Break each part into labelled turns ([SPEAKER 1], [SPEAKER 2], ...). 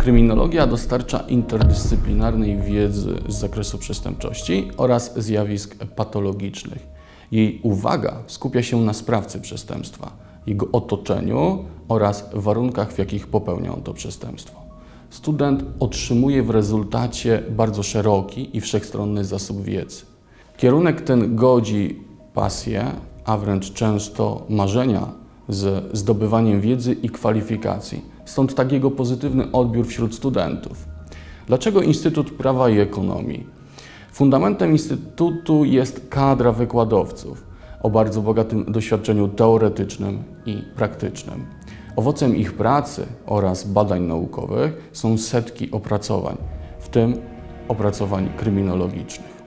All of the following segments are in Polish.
[SPEAKER 1] Kryminologia dostarcza interdyscyplinarnej wiedzy z zakresu przestępczości oraz zjawisk patologicznych. Jej uwaga skupia się na sprawcy przestępstwa, jego otoczeniu oraz warunkach, w jakich popełnia on to przestępstwo. Student otrzymuje w rezultacie bardzo szeroki i wszechstronny zasób wiedzy. Kierunek ten godzi pasję, a wręcz często marzenia z zdobywaniem wiedzy i kwalifikacji. Stąd tak jego pozytywny odbiór wśród studentów. Dlaczego Instytut Prawa i Ekonomii? Fundamentem Instytutu jest kadra wykładowców o bardzo bogatym doświadczeniu teoretycznym i praktycznym. Owocem ich pracy oraz badań naukowych są setki opracowań, w tym opracowań kryminologicznych.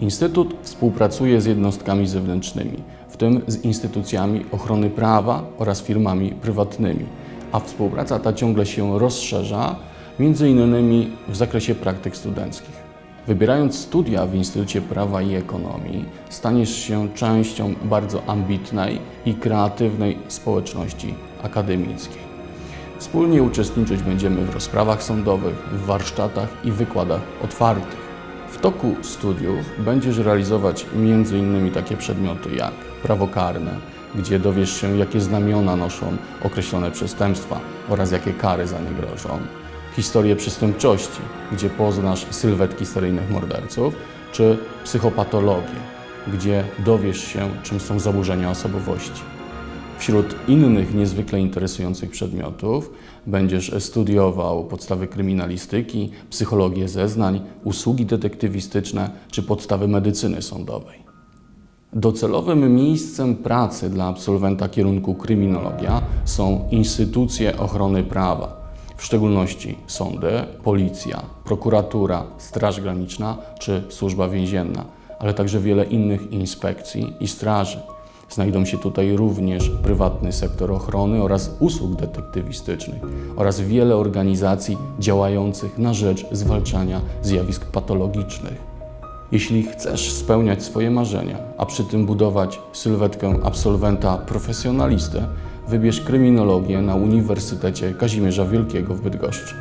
[SPEAKER 1] Instytut współpracuje z jednostkami zewnętrznymi, w tym z instytucjami ochrony prawa oraz firmami prywatnymi, a współpraca ta ciągle się rozszerza, między innymi w zakresie praktyk studenckich. Wybierając studia w Instytucie Prawa i Ekonomii, staniesz się częścią bardzo ambitnej i kreatywnej społeczności akademickiej. Wspólnie uczestniczyć będziemy w rozprawach sądowych, w warsztatach i wykładach otwartych. W toku studiów będziesz realizować m.in. takie przedmioty jak prawo karne, gdzie dowiesz się, jakie znamiona noszą określone przestępstwa oraz jakie kary za nie grożą, historię przestępczości, gdzie poznasz sylwetki seryjnych morderców, czy psychopatologię, gdzie dowiesz się, czym są zaburzenia osobowości. Wśród innych niezwykle interesujących przedmiotów będziesz studiował podstawy kryminalistyki, psychologię zeznań, usługi detektywistyczne czy podstawy medycyny sądowej. Docelowym miejscem pracy dla absolwenta kierunku kryminologia są instytucje ochrony prawa, w szczególności sądy, policja, prokuratura, Straż Graniczna czy Służba Więzienna, ale także wiele innych inspekcji i straży. Znajdą się tutaj również prywatny sektor ochrony oraz usług detektywistycznych oraz wiele organizacji działających na rzecz zwalczania zjawisk patologicznych. Jeśli chcesz spełniać swoje marzenia, a przy tym budować sylwetkę absolwenta profesjonalisty, wybierz kryminologię na Uniwersytecie Kazimierza Wielkiego w Bydgoszczy.